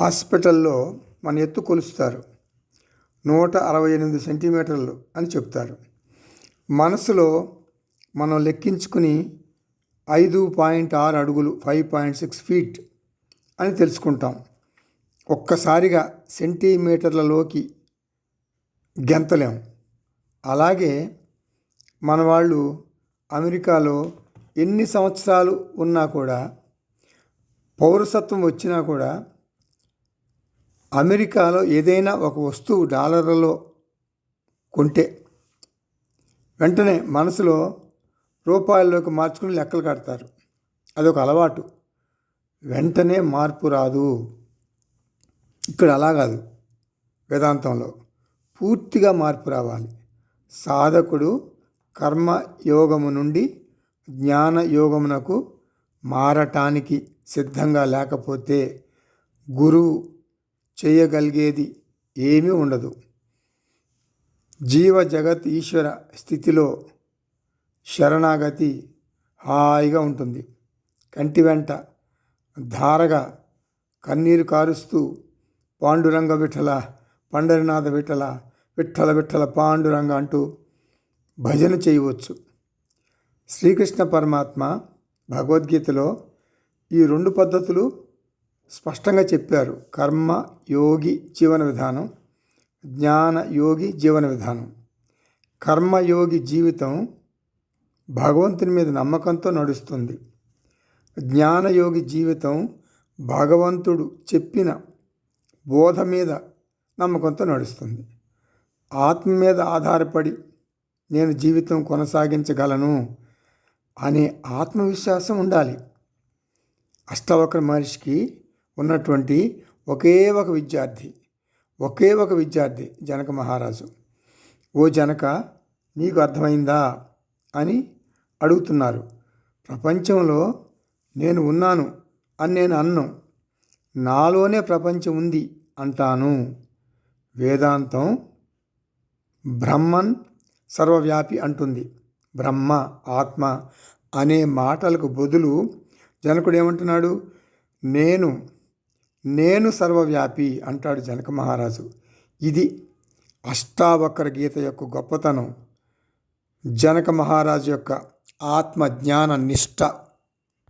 హాస్పిటల్లో మన ఎత్తు కొలుస్తారు. నూట అరవై ఎనిమిది సెంటీమీటర్లు అని చెప్తారు. మనసులో మనం లెక్కించుకుని ఐదు పాయింట్ ఆరు అడుగులు ఫైవ్ పాయింట్ సిక్స్ ఫీట్ అని తెలుసుకుంటాం. ఒక్కసారిగా సెంటీమీటర్లలోకి గెంతలేం. అలాగే మన వాళ్ళు అమెరికాలో ఎన్ని సంవత్సరాలు ఉన్నా కూడా పౌరసత్వం వచ్చినా కూడా అమెరికాలో ఏదైనా ఒక వస్తువు డాలర్లలో కొంటే వెంటనే మనసులో రూపాయల్లోకి మార్చుకుని లెక్కలు కడతారు. అదొక అలవాటు. వెంటనే మార్పు రాదు. ఇక్కడ అలా కాదు. వేదాంతంలో పూర్తిగా మార్పు రావాలి. సాధకుడు కర్మ యోగము నుండి జ్ఞాన యోగమునకు మారటానికి సిద్ధంగా లేకపోతే గురువు చేయగలిగేది ఏమీ ఉండదు. జీవ జగత్ ఈశ్వర స్థితిలో శరణాగతి హాయిగా ఉంటుంది. కంటి వెంట ధారగా కన్నీరు కారుస్తూ పాండురంగ విఠల పండరినాథ విఠల విఠల విఠల పాండురంగ అంటూ భజన చేయవచ్చు. శ్రీకృష్ణ పరమాత్మ భగవద్గీతలో ఈ రెండు పద్ధతులు స్పష్టంగా చెప్పారు. కర్మ యోగి జీవన విధానం జ్ఞాన యోగి జీవన విధానం. కర్మయోగి జీవితం భగవంతుని మీద నమ్మకంతో నడుస్తుంది. జ్ఞానయోగి జీవితం భగవంతుడు చెప్పిన బోధ మీద నమ్మకంతో నడుస్తుంది. ఆత్మ మీద ఆధారపడి నేను జీవితం కొనసాగించగలను అనే ఆత్మవిశ్వాసం ఉండాలి. అష్టవక్ర మహర్షికి ఉన్నటువంటి ఒకే ఒక విద్యార్థి ఒకే ఒక విద్యార్థి జనక మహారాజు. ఓ జనక నీకు అర్థమైందా? అని అడుగుతున్నారు. ప్రపంచంలో నేను ఉన్నాను అని నేను అన్ను. నాలోనే ప్రపంచం ఉంది అంటాను. వేదాంతం బ్రహ్మన్ సర్వవ్యాపి అంటుంది. బ్రహ్మ ఆత్మ అనే మాటలకు బదులు జనకుడు ఏమంటున్నాడు? నేను నేను సర్వవ్యాపి అంటాడు జనక మహారాజు. ఇది అష్టావక్ర గీత యొక్క గొప్పతనం. జనక మహారాజు యొక్క ఆత్మజ్ఞాన నిష్ట